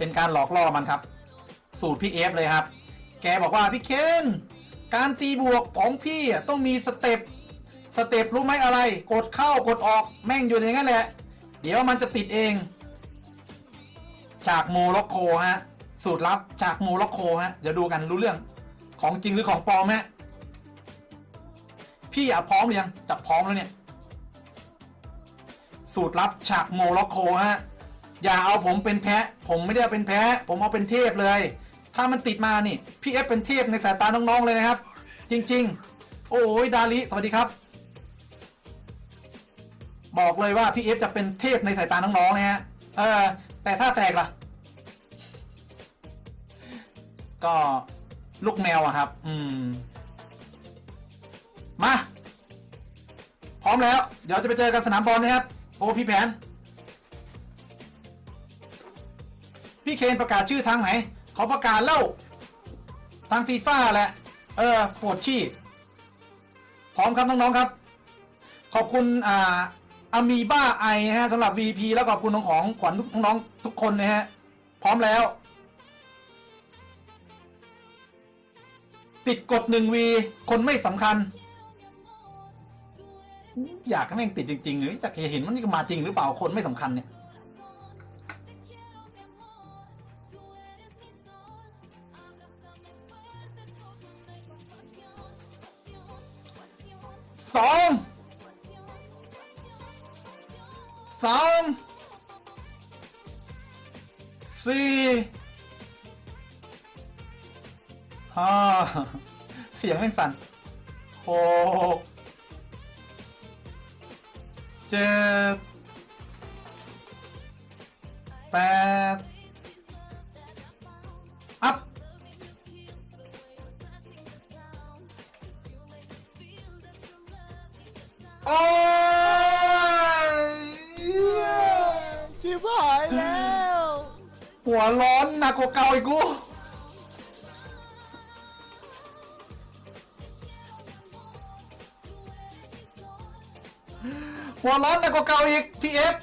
เป็นการหลอกล่อมันครับ สูตรพี่เอฟเลยครับ แกบอกว่าพี่เคนการตีบวกของพี่ต้องมีสเต็ปสเต็ปรู้ไหมอะไร กดเข้ากดออกแม่งอยู่อย่างนั้นแหละ เดี๋ยวมันจะติดเอง จากโมร็อกโกฮะสูตรลับจากโมร็อกโกฮะเดี๋ยวดูกันรู้เรื่องของจริงหรือของปลอมฮะพี่อะพร้อมหรือยังจับพร้อมแล้วเนี่ย สูตรลับฉากโมร็อกโกฮะ อย่าเอาผมเป็นแพะ ผมไม่ได้เป็นแพะ ผมเอาเป็นเทพเลย ถ้ามันติดมานี่พี่เอฟเป็นเทพในสายตาน้องๆเลยนะครับ จริง ๆ โอ้ยดาลิสวัสดีครับ บอกเลยว่าพี่เอฟจะเป็นเทพในสายตาน้องๆเลยฮะเออแต่ถ้าแตกล่ะ ก็ลูกแมวอะครับ อืม มา พร้อมแล้ว เดี๋ยวจะไปเจอกันสนามบอลนะครับ โอ้พี่แผน พี่เคนประกาศชื่อทางไหนเขาประกาศเล่า ทางฟีฟ่าแหละ เออปวดขี้พร้อมครับน้องๆครับ ขอบคุณอ่าอามีบ้าไอนะฮะสำหรับ VP แล้วขอบคุณน้องของขวัญทุกน้องๆทุกคนนะฮะ พร้อมแล้ว ติดกดหนึ่งวีคนไม่สำคัญ อยากให้แม่งติดจริงๆหรือจะเห็นมันนี่มาจริงหรือเปล่าคนไม่สำคัญเนี่ย สองสามสี่ห้าเสียงแม่งสั่นหกเจ็ดแปด โอ้ยชิบหายแล้ว หัวร้อนหนักกว่าเก่าอีกกู หัวร้อนหนักกว่าเก่าอีกพีเอฟ